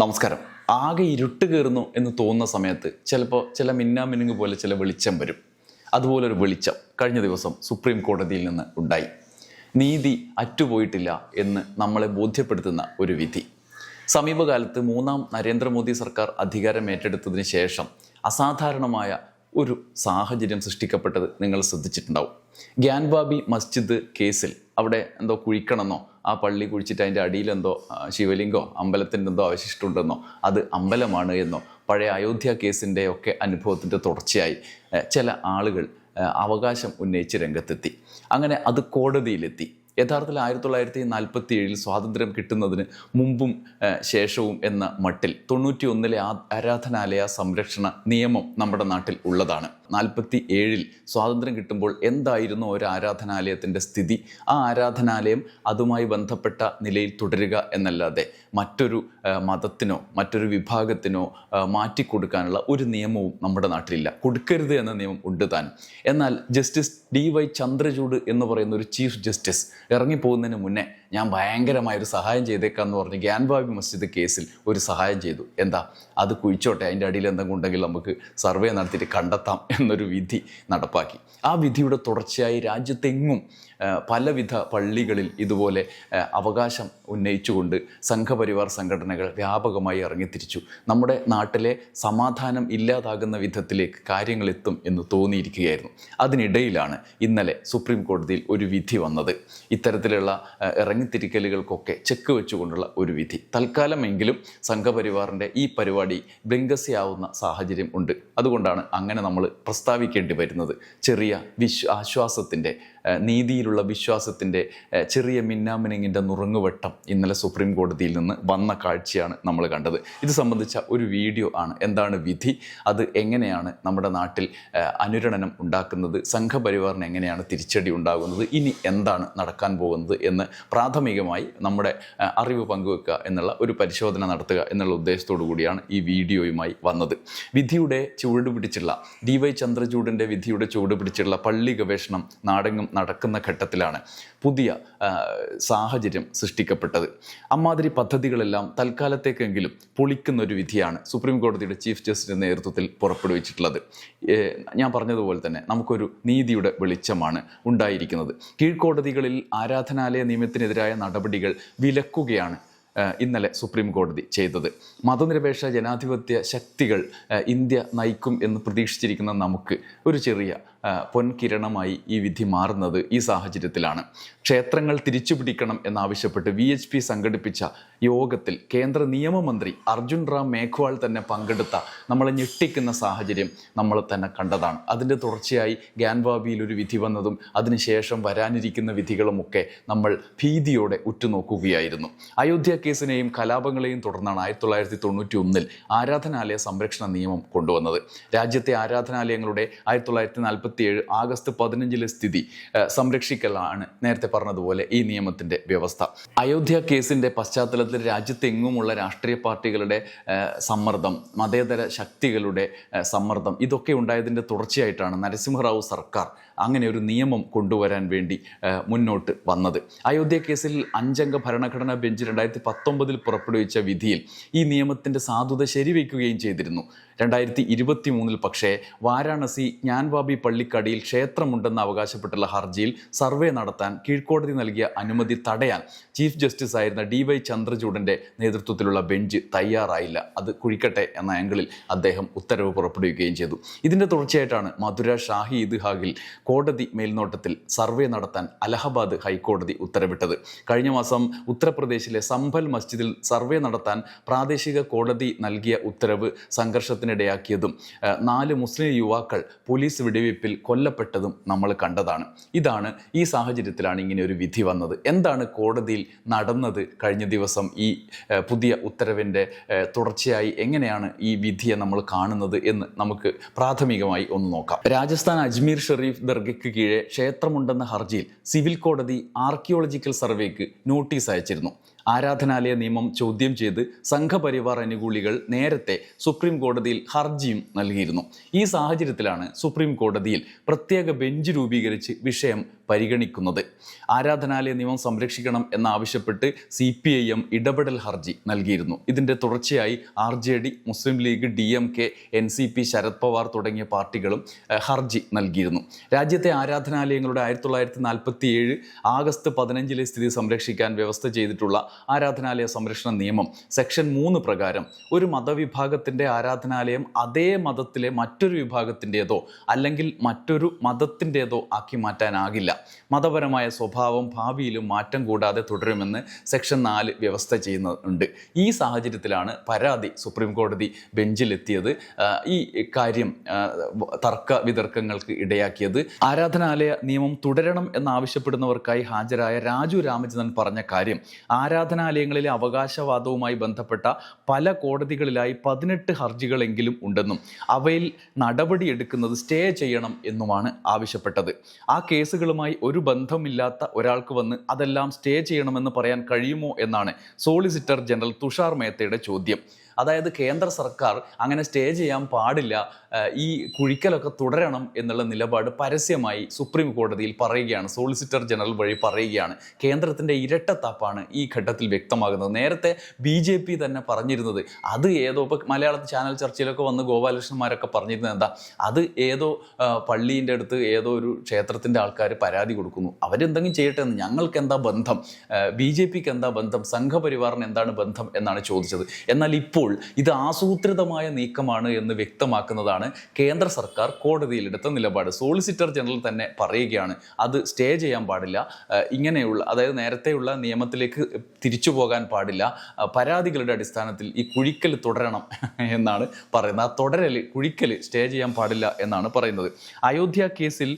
നമസ്കാരം. ആകെ ഇരുട്ട് കയറുന്നു എന്ന് തോന്നുന്ന സമയത്ത് ചിലപ്പോൾ ചില മിന്നാമിനുങ്ങ് പോലെ ചില വെളിച്ചം വരും. അതുപോലൊരു വെളിച്ചം കഴിഞ്ഞ ദിവസം സുപ്രീം കോടതിയിൽ നിന്ന് ഉണ്ടായി. നീതി അറ്റുപോയിട്ടില്ല എന്ന് നമ്മളെ ബോധ്യപ്പെടുത്തുന്ന ഒരു വിധി. സമീപകാലത്ത് മൂന്നാം നരേന്ദ്രമോദി സർക്കാർ അധികാരം ഏറ്റെടുത്തതിന് ശേഷം അസാധാരണമായ ഒരു സാഹചര്യം സൃഷ്ടിക്കപ്പെട്ടത് നിങ്ങൾ ശ്രദ്ധിച്ചിട്ടുണ്ടാവും. ഗ്യാൻബാബി മസ്ജിദ് കേസിൽ അവിടെ എന്തോ കുഴിക്കണമെന്നോ ആ പള്ളി കുഴിച്ചിട്ട് അതിന്റെ അടിയിലെന്തോ ശിവലിംഗോ അമ്പലത്തിന്റെ എന്തോ അവശിഷ്ടമുണ്ടെന്നോ അത് അമ്പലമാണ് എന്നോ പഴയ അയോധ്യ കേസിന്റെ ഒക്കെ അനുഭവത്തിന്റെ തുടർച്ചയായി ചില ആളുകൾ അവകാശം ഉന്നയിച്ച് രംഗത്തെത്തി. അങ്ങനെ അത് കോടതിയിലെത്തി. യഥാർത്ഥത്തിൽ ആയിരത്തി തൊള്ളായിരത്തി നാൽപ്പത്തി ഏഴിൽ സ്വാതന്ത്ര്യം കിട്ടുന്നതിന് മുമ്പും ശേഷവും എന്ന മട്ടിൽ തൊണ്ണൂറ്റി ഒന്നിലെ ആരാധനാലയ സംരക്ഷണ നിയമം നമ്മുടെ നാട്ടിൽ ഉള്ളതാണ്. നാൽപ്പത്തി ഏഴിൽ സ്വാതന്ത്ര്യം കിട്ടുമ്പോൾ എന്തായിരുന്നു ഒരു ആരാധനാലയത്തിന്റെ സ്ഥിതി? ആ ആരാധനാലയം അതുമായി ബന്ധപ്പെട്ട നിലയിൽ തുടരുക എന്നല്ലാതെ മറ്റൊരു മതത്തിനോ മറ്റൊരു വിഭാഗത്തിനോ മാറ്റിക്കൊടുക്കാനുള്ള ഒരു നിയമവും നമ്മുടെ നാട്ടിലില്ല. കൊടുക്കരുത് എന്ന നിയമം ഉണ്ട് താൻ. എന്നാൽ ജസ്റ്റിസ് ഡി വൈ ചന്ദ്രചൂഡ് എന്ന് പറയുന്ന ഒരു ചീഫ് ജസ്റ്റിസ് ഇറങ്ങിപ്പോകുന്നതിന് മുന്നേ ഞാൻ ഭയങ്കരമായ ഒരു സഹായം ചെയ്തേക്കാന്ന് പറഞ്ഞ് ഗ്യാൻബാബി മസ്ജിദ് കേസിൽ ഒരു സഹായം ചെയ്തു. എന്താ? അത് കുഴിച്ചോട്ടെ അതിന്റെ അടിയിൽ എന്തെങ്കിലും ഉണ്ടെങ്കിൽ നമുക്ക് സർവേ നടത്തിയിട്ട് കണ്ടെത്താം എന്നൊരു വിധി നടപ്പാക്കി. ആ വിധിയുടെ തുടർച്ചയായി രാജ്യത്തെങ്ങും പലവിധ പള്ളികളിൽ ഇതുപോലെ അവകാശം ഉന്നയിച്ചുകൊണ്ട് സംഘപരിവാർ സംഘടനകൾ വ്യാപകമായി ഇറങ്ങിത്തിരിച്ചു. നമ്മുടെ നാട്ടിലെ സമാധാനം ഇല്ലാതാകുന്ന വിധത്തിലേക്ക് കാര്യങ്ങൾ എത്തും എന്ന് തോന്നിയിരിക്കുകയായിരുന്നു. അതിനിടയിലാണ് ഇന്നലെ സുപ്രീം കോടതിയിൽ ഒരു വിധി വന്നത്. ഇത്തരത്തിലുള്ള ആ, ഇറങ്ങിത്തിരിക്കലുകൾക്കൊക്കെ ചെക്ക് വെച്ചുകൊണ്ടുള്ള ഒരു വിധി. തൽക്കാലമെങ്കിലും സംഘപരിവാറിന്റെ ഈ പരിപാടി ബ്ലിങ്കസിയാവുന്ന സാഹചര്യം ഉണ്ട്. അതുകൊണ്ടാണ് അങ്ങനെ നമ്മൾ പ്രസ്താവിക്കേണ്ടി വരുന്നത്. ചെറിയ വിശ്വ ആശ്വാസത്തിന്റെ നീതിയിലുള്ള വിശ്വാസത്തിന്റെ ചെറിയ മിന്നാമിനിങ്ങിന്റെ നുറുങ്ങുവട്ടം ഇന്നലെ സുപ്രീം കോടതിയിൽ നിന്ന് വന്ന കാഴ്ചയാണ് നമ്മൾ കണ്ടത്. ഇത് സംബന്ധിച്ച ഒരു വീഡിയോ ആണ്. എന്താണ് വിധി? അത് എങ്ങനെയാണ് നമ്മുടെ നാട്ടിൽ അനുരണനം ഉണ്ടാക്കുന്നത്? സംഘപരിവാറിന് എങ്ങനെയാണ് തിരിച്ചടി ഉണ്ടാകുന്നത്? ഇനി എന്താണ് നടക്കാൻ പോകുന്നത് എന്ന് പ്രാഥമികമായി നമ്മുടെ അറിവ് പങ്കുവെക്കുക എന്നുള്ള ഒരു പരിശോധന നടത്തുക എന്നുള്ള ഉദ്ദേശത്തോടു കൂടിയാണ് ഈ വീഡിയോയുമായി വന്നത്. വിധിയുടെ ചുവട് പിടിച്ചുള്ള ഡി വൈ ചന്ദ്രചൂഡിന്റെ വിധിയുടെ ചുവട് പിടിച്ചുള്ള പള്ളി ഗവേഷണം നാടെങ്ങും നടക്കുന്ന ഘട്ടത്തിലാണ് പുതിയ സാഹചര്യം സൃഷ്ടിക്കപ്പെട്ടത്. അമ്മാതിരി പദ്ധതികളെല്ലാം തൽക്കാലത്തേക്കെങ്കിലും പൊളിക്കുന്ന ഒരു വിധിയാണ് സുപ്രീം കോടതിയുടെ ചീഫ് ജസ്റ്റിന്റെ നേതൃത്വത്തിൽ പുറപ്പെടുവിച്ചിട്ടുള്ളത്. ഞാൻ പറഞ്ഞതുപോലെ തന്നെ നമുക്കൊരു നീതിയുടെ വെളിച്ചമാണ് ഉണ്ടായിരിക്കുന്നത്. കീഴ്ക്കോടതികളിൽ ആരാധനാലയ നിയമത്തിനെതിരായ നടപടികൾ വിലക്കുകയാണ് ഇന്നലെ സുപ്രീം കോടതി ചെയ്തത്. മതനിരപേക്ഷ ജനാധിപത്യ ശക്തികൾ ഇന്ത്യ നയിക്കും എന്ന് പ്രതീക്ഷിച്ചിരിക്കുന്ന നമുക്ക് ഒരു ചെറിയ പൊൻകിരണമായി ഈ വിധി മാറുന്നത് ഈ സാഹചര്യത്തിലാണ്. ക്ഷേത്രങ്ങൾ തിരിച്ചുപിടിക്കണം എന്നാവശ്യപ്പെട്ട് വി എച്ച് പി സംഘടിപ്പിച്ച യോഗത്തിൽ കേന്ദ്ര നിയമമന്ത്രി അർജുൻ റാം മേഘ്വാൾ തന്നെ പങ്കെടുത്ത നമ്മളെ ഞെട്ടിക്കുന്ന സാഹചര്യം നമ്മൾ തന്നെ കണ്ടതാണ്. അതിന്റെ തുടർച്ചയായി ഗ്യാൻവാബിയിൽ ഒരു വിധി വന്നതും അതിനുശേഷം വരാനിരിക്കുന്ന വിധികളുമൊക്കെ നമ്മൾ ഭീതിയോടെ ഉറ്റുനോക്കുകയായിരുന്നു. അയോധ്യ കേസിനെയും കലാപങ്ങളെയും തുടർന്നാണ് ആയിരത്തി തൊള്ളായിരത്തി തൊണ്ണൂറ്റി ഒന്നിൽ ആരാധനാലയ സംരക്ഷണ നിയമം കൊണ്ടുവന്നത്. രാജ്യത്തെ ആരാധനാലയങ്ങളുടെ ആയിരത്തി തൊള്ളായിരത്തി നാൽപ്പത്തി ഏഴ് ആഗസ്റ്റ് പതിനഞ്ചിലെ സ്ഥിതി സംരക്ഷിക്കലാണ് നേരത്തെ പറഞ്ഞതുപോലെ ഈ നിയമത്തിന്റെ വ്യവസ്ഥ. അയോധ്യ കേസിന്റെ പശ്ചാത്തലത്തിൽ രാജ്യത്തെങ്ങുമുള്ള രാഷ്ട്രീയ പാർട്ടികളുടെ സമ്മർദ്ദം മതേതര ശക്തികളുടെ സമ്മർദ്ദം ഇതൊക്കെ ഉണ്ടായതിന്റെ തുടർച്ചയായിട്ടാണ് നരസിംഹറാവു സർക്കാർ അങ്ങനെ ഒരു നിയമം കൊണ്ടുവരാൻ വേണ്ടി മുന്നോട്ട് വന്നത്. അയോധ്യ കേസിൽ അഞ്ചംഗ ഭരണഘടനാ ബെഞ്ച് രണ്ടായിരത്തി പത്തൊമ്പതിൽ പുറപ്പെടുവിച്ച വിധിയിൽ ഈ നിയമത്തിന്റെ സാധുത ശരിവയ്ക്കുകയും ചെയ്തിരുന്നു. രണ്ടായിരത്തി ഇരുപത്തി മൂന്നിൽ പക്ഷേ വാരാണസി ജ്ഞാൻവാബി പള്ളിക്കടിയിൽ ക്ഷേത്രമുണ്ടെന്ന് അവകാശപ്പെട്ടുള്ള ഹർജിയിൽ സർവേ നടത്താൻ കീഴ്ക്കോടതി നൽകിയ അനുമതി തടയാൻ ചീഫ് ജസ്റ്റിസ് ആയിരുന്ന ഡി വൈ ചന്ദ്രചൂഡന്റെ നേതൃത്വത്തിലുള്ള ബെഞ്ച് തയ്യാറായില്ല. അത് കുഴിക്കട്ടെ എന്ന ആംഗിളിൽ അദ്ദേഹം ഉത്തരവ് പുറപ്പെടുവിക്കുകയും ചെയ്തു. ഇതിന്റെ തുടർച്ചയായിട്ടാണ് മധുര ഷാഹി ഇദ്ഹാഗിൽ കോടതി മേൽനോട്ടത്തിൽ സർവേ നടത്താൻ അലഹബാദ് ഹൈക്കോടതി ഉത്തരവിട്ടത്. കഴിഞ്ഞ മാസം ഉത്തർപ്രദേശിലെ സംഭൽ മസ്ജിദിൽ സർവേ നടത്താൻ പ്രാദേശിക കോടതി നൽകിയ ഉത്തരവ് സംഘർഷത്തിനിടയാക്കിയതും നാല് മുസ്ലിം യുവാക്കൾ പോലീസ് വെടിവയ്പിൽ കൊല്ലപ്പെട്ടതും നമ്മൾ കണ്ടതാണ്. ഇതാണ് ഈ സാഹചര്യത്തിലാണ് ഇങ്ങനെ ഒരു വിധി വന്നത്. എന്താണ് കോടതിയിൽ നടന്നത് കഴിഞ്ഞ ദിവസം ഈ പുതിയ ഉത്തരവിന്റെ തുടർച്ചയായി എങ്ങനെയാണ് ഈ വിധിയെ നമ്മൾ കാണുന്നത് എന്ന് നമുക്ക് പ്രാഥമികമായി ഒന്ന് നോക്കാം. രാജസ്ഥാൻ അജ്മീർ ഷെറീഫ് ദർഗയ്ക്ക് കീഴെ ക്ഷേത്രമുണ്ടെന്ന ഹർജിയിൽ സിവിൽ കോടതി ആർക്കിയോളജിക്കൽ സർവേക്ക് നോട്ടീസ് അയച്ചിരുന്നു. ആരാധനാലയ നിയമം ചോദ്യം ചെയ്ത് സംഘപരിവാർ അനുകൂലികൾ നേരത്തെ സുപ്രീം കോടതിയിൽ ഹർജിയും നൽകിയിരുന്നു. ഈ സാഹചര്യത്തിലാണ് സുപ്രീം കോടതിയിൽ പ്രത്യേക ബെഞ്ച് രൂപീകരിച്ച് വിഷയം പരിഗണിക്കുന്നത്. ആരാധനാലയ നിയമം സംരക്ഷിക്കണം എന്നാവശ്യപ്പെട്ട് സി പി ഐ എം ഇടപെടൽ ഹർജി നൽകിയിരുന്നു. ഇതിന്റെ തുടർച്ചയായി R J D Muslim League D M K N C P Sharad Pawar തുടങ്ങിയ പാർട്ടികളും ഹർജി നൽകിയിരുന്നു. രാജ്യത്തെ ആരാധനാലയങ്ങളുടെ ആയിരത്തി തൊള്ളായിരത്തി നാൽപ്പത്തി ഏഴ് ആഗസ്റ്റ് പതിനഞ്ചിലെ സ്ഥിതി സംരക്ഷിക്കാൻ വ്യവസ്ഥ ചെയ്തിട്ടുള്ള ആരാധനാലയ സംരക്ഷണ നിയമം സെക്ഷൻ മൂന്ന് പ്രകാരം ഒരു മതവിഭാഗത്തിന്റെ ആരാധനാലയം അതേ മതത്തിലെ മറ്റൊരു വിഭാഗത്തിന്റേതോ അല്ലെങ്കിൽ മറ്റൊരു മതത്തിന്റേതോ ആക്കി മാറ്റാനാകില്ല. മതപരമായ സ്വഭാവം ഭാവിയിലും മാറ്റം കൂടാതെ തുടരുമെന്ന് സെക്ഷൻ നാല് വ്യവസ്ഥ ചെയ്യുന്നുണ്ട്. ഈ സാഹചര്യത്തിലാണ് പരാതി സുപ്രീം കോടതി ബെഞ്ചിലെത്തിയത്. ഈ കാര്യം തർക്ക വിതർക്കങ്ങൾക്ക് ഇടയാക്കിയത്. ആരാധനാലയ നിയമം തുടരണം എന്നാവശ്യപ്പെടുന്നവർക്കായി ഹാജരായ രാജു രാമചന്ദ്രൻ പറഞ്ഞ കാര്യം ആരാധനാലയങ്ങളിലെ അവകാശവാദവുമായി ബന്ധപ്പെട്ട പല കോടതികളിലായി പതിനെട്ട് ഹർജികളെങ്കിലും ഉണ്ടെന്നും അവയിൽ നടപടിയെടുക്കുന്നത് സ്റ്റേ ചെയ്യണം എന്നുമാണ് ആവശ്യപ്പെട്ടത്. ആ കേസുകളുമായി ഒരു ബന്ധമില്ലാത്ത ഒരാൾക്ക് വന്ന് അതെല്ലാം സ്റ്റേ ചെയ്യണമെന്ന് പറയാൻ കഴിയുമോ എന്നാണ് സോളിസിറ്റർ ജനറൽ തുഷാർ മേത്തയുടെ ചോദ്യം. അതായത് കേന്ദ്ര സർക്കാർ അങ്ങനെ സ്റ്റേ ചെയ്യാൻ പാടില്ല ഈ കുഴിക്കലൊക്കെ തുടരണം എന്നുള്ള നിലപാട് പരസ്യമായി സുപ്രീം കോടതിയിൽ പറയുകയാണ് സോളിസിറ്റർ ജനറൽ വഴി പറയുകയാണ്. കേന്ദ്രത്തിന്റെ ഇരട്ടത്താപ്പാണ് ഈ ഘട്ടത്തിൽ വ്യക്തമാകുന്നത്. നേരത്തെ ബി ജെ പി തന്നെ പറഞ്ഞിരുന്നത് അത് ഏതോ ഇപ്പോൾ മലയാള ചാനൽ ചർച്ചയിലൊക്കെ വന്ന് ഗോപാലകൃഷ്ണന്മാരൊക്കെ പറഞ്ഞിരുന്നത് എന്താ അത് ഏതോ പള്ളീന്റെ അടുത്ത് ഏതോ ഒരു ക്ഷേത്രത്തിന്റെ ആൾക്കാർ പരാതി കൊടുക്കുന്നു. അവരെന്തെങ്കിലും ചെയ്യട്ടെ എന്ന് ഞങ്ങൾക്ക് എന്താ ബന്ധം? ബി ജെ പിക്ക് എന്താ ബന്ധം? സംഘപരിവാറിന് എന്താണ് ബന്ധം എന്നാണ് ചോദിച്ചത്. എന്നാൽ ഇപ്പോൾ ഇത് ആസൂത്രിതമായ നീക്കമാണ് എന്ന് വ്യക്തമാക്കുന്നതാണ് കേന്ദ്ര സർക്കാർ കോടതിയിലെടുത്ത നിലപാട്. സോളിസിറ്റർ ജനറൽ തന്നെ പറയുകയാണ് അത് സ്റ്റേ ചെയ്യാൻ പാടില്ല. ഇങ്ങനെയുള്ള അതായത് നേരത്തെയുള്ള നിയമത്തിലേക്ക് തിരിച്ചു പോകാൻ പാടില്ല. പരാതികളുടെ അടിസ്ഥാനത്തിൽ ഈ കുഴിക്കൽ തുടരണം എന്നാണ് പറയുന്നത്. ആ തുടരൽ കുഴിക്കൽ സ്റ്റേ ചെയ്യാൻ പാടില്ല എന്നാണ് പറയുന്നത്. അയോധ്യ കേസിൽ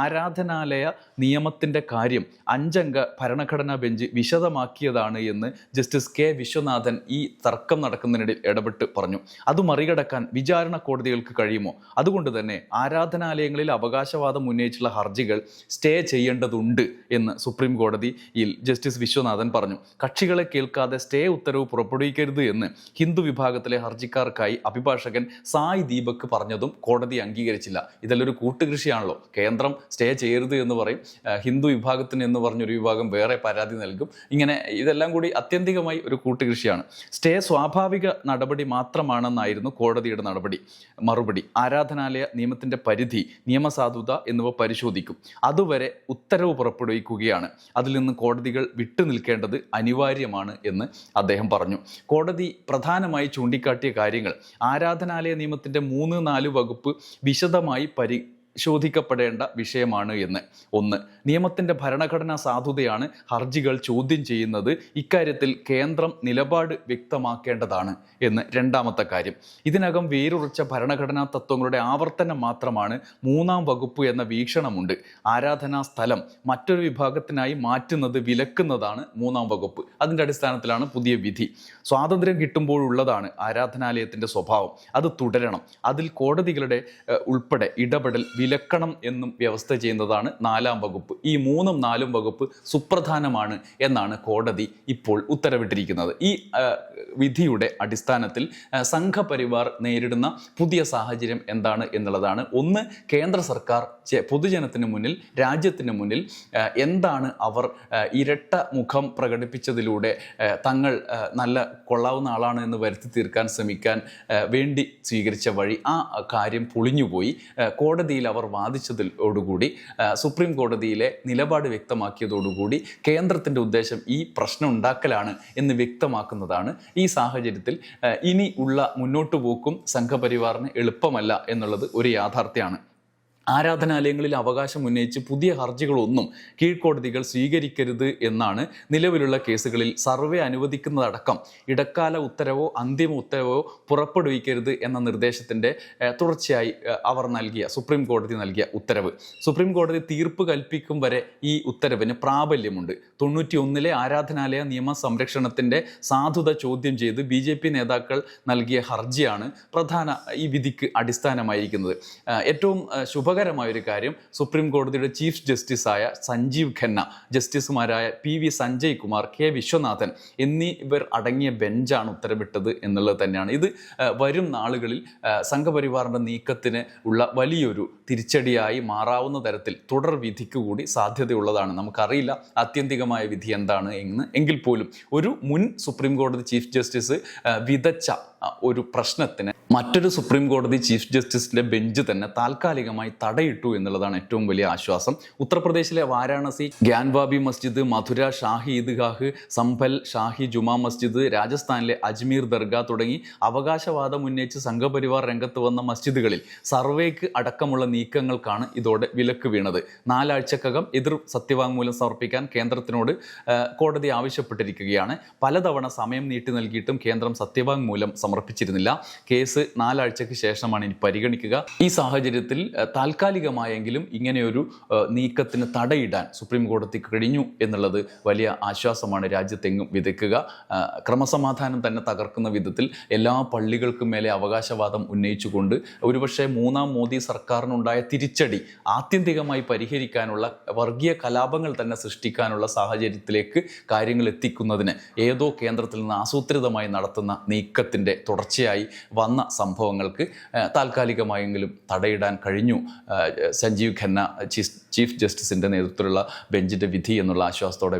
ആരാധനാലയ നിയമത്തിന്റെ കാര്യം അഞ്ചംഗ ഭരണഘടനാ ബെഞ്ച് വിശദമാക്കിയതാണ് എന്ന് ജസ്റ്റിസ് കെ വിശ്വനാഥൻ ഈ തർക്കം നടക്കുന്നതിനിടയിൽ ഇടപെട്ട് പറഞ്ഞു. അത് മറികടക്കാൻ വിചാരണ കോടതികൾക്ക് കഴിയുമോ? അതുകൊണ്ട് തന്നെ ആരാധനാലയങ്ങളിൽ അവകാശവാദം ഉന്നയിച്ചുള്ള ഹർജികൾ സ്റ്റേ ചെയ്യേണ്ടതുണ്ട് എന്ന് സുപ്രീം കോടതിയിൽ ജസ്റ്റിസ് വിശ്വനാഥൻ പറഞ്ഞു. കക്ഷികളെ കേൾക്കാതെ സ്റ്റേ ഉത്തരവ് പുറപ്പെടുവിക്കരുത് എന്ന് ഹിന്ദു വിഭാഗത്തിലെ ഹർജിക്കാർക്കായി അഭിഭാഷകൻ സായ് ദീപക് പറഞ്ഞതും കോടതി അംഗീകരിച്ചില്ല. ഇതെല്ലൊരു കൂട്ടുകൃഷിയാണല്ലോ. കേന്ദ്രം സ്റ്റേ ചെയ്യരുത് എന്ന് പറയും. ഹിന്ദു വിഭാഗത്തിന് എന്ന് പറഞ്ഞൊരു വിഭാഗം വേറെ പരാതി നൽകും. ഇങ്ങനെ ഇതെല്ലാം കൂടി അത്യന്തികമായി ഒരു കൂട്ടുകൃഷിയാണ്. സ്റ്റേ സ്വാഭാവിക നടപടി മാത്രമാണെന്നായിരുന്നു കോടതിയുടെ നടപടി. മറുപടി ആരാധനാലയ നിയമത്തിന്റെ പരിധി നിയമസാധുത എന്നിവ പരിശോധിക്കും. അതുവരെ ഉത്തരവ് പുറപ്പെടുവിക്കുകയാണ്. അതിൽ നിന്ന് കോടതികൾ വിട്ടു നിൽക്കേണ്ടത് അനിവാര്യമാണ് എന്ന് അദ്ദേഹം പറഞ്ഞു. കോടതി പ്രധാനമായി ചൂണ്ടിക്കാട്ടിയ കാര്യങ്ങൾ ആരാധനാലയ നിയമത്തിന്റെ മൂന്ന് നാല് വകുപ്പ് വിശദമായി പരി ശോധിക്കപ്പെടേണ്ട വിഷയമാണ് എന്ന്. ഒന്ന് നിയമത്തിന്റെ ഭരണഘടനാ സാധുതയാണ് ഹർജികൾ ചോദ്യം ചെയ്യുന്നത്. ഇക്കാര്യത്തിൽ കേന്ദ്രം നിലപാട് വ്യക്തമാക്കേണ്ടതാണ് എന്ന്. രണ്ടാമത്തെ കാര്യം ഇതിനകം വേരുറച്ച ഭരണഘടനാ തത്വങ്ങളുടെ ആവർത്തനം മാത്രമാണ് മൂന്നാം വകുപ്പ് എന്ന വീക്ഷണമുണ്ട്. ആരാധനാ സ്ഥലം മറ്റൊരു വിഭാഗത്തിനായി മാറ്റുന്നത് വിലക്കുന്നതാണ് മൂന്നാം വകുപ്പ്. അതിന്റെ അടിസ്ഥാനത്തിലാണ് പുതിയ വിധി. സ്വാതന്ത്ര്യം കിട്ടുമ്പോഴുള്ളതാണ് ആരാധനാലയത്തിന്റെ സ്വഭാവം. അത് തുടരണം. അതിൽ കോടതികളുടെ ഉൾപ്പെടെ ഇടപെടൽ വിലക്കണം എന്നും വ്യവസ്ഥ ചെയ്യുന്നതാണ് നാലാം വകുപ്പ്. ഈ മൂന്നും നാലും വകുപ്പ് സുപ്രധാനമാണ് എന്നാണ് കോടതി ഇപ്പോൾ ഉത്തരവിട്ടിരിക്കുന്നത്. ഈ വിധിയുടെ അടിസ്ഥാനത്തിൽ സംഘപരിവാർ നേരിടുന്ന പുതിയ സാഹചര്യം എന്താണ് എന്നുള്ളതാണ്. ഒന്ന് കേന്ദ്ര സർക്കാർ പൊതുജനത്തിന് മുന്നിൽ രാജ്യത്തിന് മുന്നിൽ എന്താണ് അവർ ഇരട്ട മുഖം പ്രകടിപ്പിച്ചതിലൂടെ തങ്ങൾ നല്ല കൊള്ളാവുന്ന ആളാണ് എന്ന് വരുത്തി തീർക്കാൻ ശ്രമിക്കാൻ വേണ്ടി സ്വീകരിച്ച വഴി ആ കാര്യം പൊളിഞ്ഞുപോയി. കോടതിയിൽ അവർ വാദിച്ചതോടുകൂടി ആ, സുപ്രീം കോടതിയിലെ നിലപാട് വ്യക്തമാക്കിയതോടുകൂടി കേന്ദ്രത്തിന്റെ ഉദ്ദേശം ഈ പ്രശ്നം ഉണ്ടാക്കലാണ് എന്ന് വ്യക്തമാക്കുന്നതാണ്. ഈ സാഹചര്യത്തിൽ ഇനി ഉള്ള മുന്നോട്ടു പോക്കും സംഘപരിവാറിന് എളുപ്പമല്ല എന്നുള്ളത് ഒരു യാഥാർത്ഥ്യമാണ്. ആരാധനാലയങ്ങളിൽ അവകാശം ഉന്നയിച്ച് പുതിയ ഹർജികളൊന്നും കീഴ്ക്കോടതികൾ സ്വീകരിക്കരുത് എന്നാണ് നിലവിലുള്ള കേസുകളിൽ സർവേ അനുവദിക്കുന്നതടക്കം. ഇടക്കാല ഉത്തരവോ അന്തിമ ഉത്തരവോ പുറപ്പെടുവിക്കരുത് എന്ന നിർദ്ദേശത്തിന്റെ തുടർച്ചയായി അവർ നൽകിയ സുപ്രീം കോടതി നൽകിയ ഉത്തരവ്. സുപ്രീം കോടതി തീർപ്പ് കൽപ്പിക്കും വരെ ഈ ഉത്തരവിന് പ്രാബല്യമുണ്ട്. തൊണ്ണൂറ്റി ഒന്നിലെ ആരാധനാലയ നിയമ സംരക്ഷണത്തിന്റെ സാധുത ചോദ്യം ചെയ്ത് ബി ജെ പി നേതാക്കൾ നൽകിയ ഹർജിയാണ് പ്രധാന ഈ വിധിക്ക് അടിസ്ഥാനമായിരിക്കുന്നത്. ഏറ്റവും ഏഹ്, ശുഭകര ഒരു കാര്യം സുപ്രീം കോടതിയുടെ ചീഫ് ജസ്റ്റിസായ സഞ്ജീവ് ഖന്ന ജസ്റ്റിസുമാരായ P V Sanjay Kumar K Viswanathan എന്നീ ഇവർ അടങ്ങിയ ബെഞ്ചാണ് ഉത്തരവിട്ടത് എന്നുള്ളത് തന്നെയാണ്. ഇത് വരും നാളുകളിൽ സംഘപരിവാറിന്റെ നീക്കത്തിന് ഉള്ള വലിയൊരു തിരിച്ചടിയായി മാറാവുന്ന തരത്തിൽ തുടർ വിധിക്ക് കൂടി സാധ്യതയുള്ളതാണ്. നമുക്കറിയില്ല ആത്യന്തികമായ വിധി എന്താണ് എന്ന്. എങ്കിൽ പോലും ഒരു മുൻ സുപ്രീം കോടതി ചീഫ് ജസ്റ്റിസ് വിതച്ച ഒരു പ്രശ്നത്തിന് മറ്റൊരു സുപ്രീം കോടതി ചീഫ് ജസ്റ്റിസിന്റെ ബെഞ്ച് തന്നെ താൽക്കാലികമായി തടയിട്ടു എന്നുള്ളതാണ് ഏറ്റവും വലിയ ആശ്വാസം. ഉത്തർപ്രദേശിലെ വാരാണസി ഗ്യാൻവാബി മസ്ജിദ് മധുര ഷാഹി ഈദ്ഗാഹ് സംഭൽ ഷാഹി ജുമാ മസ്ജിദ് രാജസ്ഥാനിലെ അജ്മീർ ദർഗ തുടങ്ങി അവകാശവാദം ഉന്നയിച്ച് സംഘപരിവാർ രംഗത്ത് വന്ന മസ്ജിദുകളിൽ സർവേക്ക് അടക്കമുള്ള നീക്കങ്ങൾക്കാണ് ഇതോടെ വിലക്ക് വീണത്. നാലാഴ്ചക്കകം എതിർ സത്യവാങ്മൂലം സമർപ്പിക്കാൻ കേന്ദ്രത്തിനോട് കോടതി ആവശ്യപ്പെട്ടിരിക്കുകയാണ്. പലതവണ സമയം നീട്ടി നൽകിയിട്ടും കേന്ദ്രം സത്യവാങ്മൂലം സമർപ്പിച്ചിരുന്നില്ല. കേസ് നാലാഴ്ചയ്ക്ക് ശേഷമാണ് ഇനി പരിഗണിക്കുക. ഈ സാഹചര്യത്തിൽ താൽക്കാലികമായെങ്കിലും ഇങ്ങനെയൊരു നീക്കത്തിന് തടയിടാൻ സുപ്രീം കോടതിക്ക് കഴിഞ്ഞു എന്നുള്ളത് വലിയ ആശ്വാസമാണ് രാജ്യത്തെങ്ങും വിതയ്ക്കുക. ക്രമസമാധാനം തന്നെ തകർക്കുന്ന വിധത്തിൽ എല്ലാ പള്ളികൾക്കും മേലെ അവകാശവാദം ഉന്നയിച്ചുകൊണ്ട് ഒരുപക്ഷെ മൂന്നാം മോദി സർക്കാരിനുണ്ടായ തിരിച്ചടി ആത്യന്തികമായി പരിഹരിക്കാനുള്ള വർഗീയ കലാപങ്ങൾ തന്നെ സൃഷ്ടിക്കാനുള്ള സാഹചര്യത്തിലേക്ക് കാര്യങ്ങൾ എത്തിക്കുന്നതിന് ഏതോ കേന്ദ്രത്തിൽ നിന്ന് ആസൂത്രിതമായി നടത്തുന്ന നീക്കത്തിന്റെ തുടർച്ചയായി വന്ന സംഭവങ്ങൾക്ക് താൽക്കാലികമായെങ്കിലും തടയിടാൻ കഴിഞ്ഞു. സഞ്ജീവ് ഖന്ന ചീഫ് ജസ്റ്റിസിന്റെ നേതൃത്വത്തിലുള്ള ബെഞ്ചിന്റെ വിധി എന്നുള്ള ആശ്വാസത്തോടെ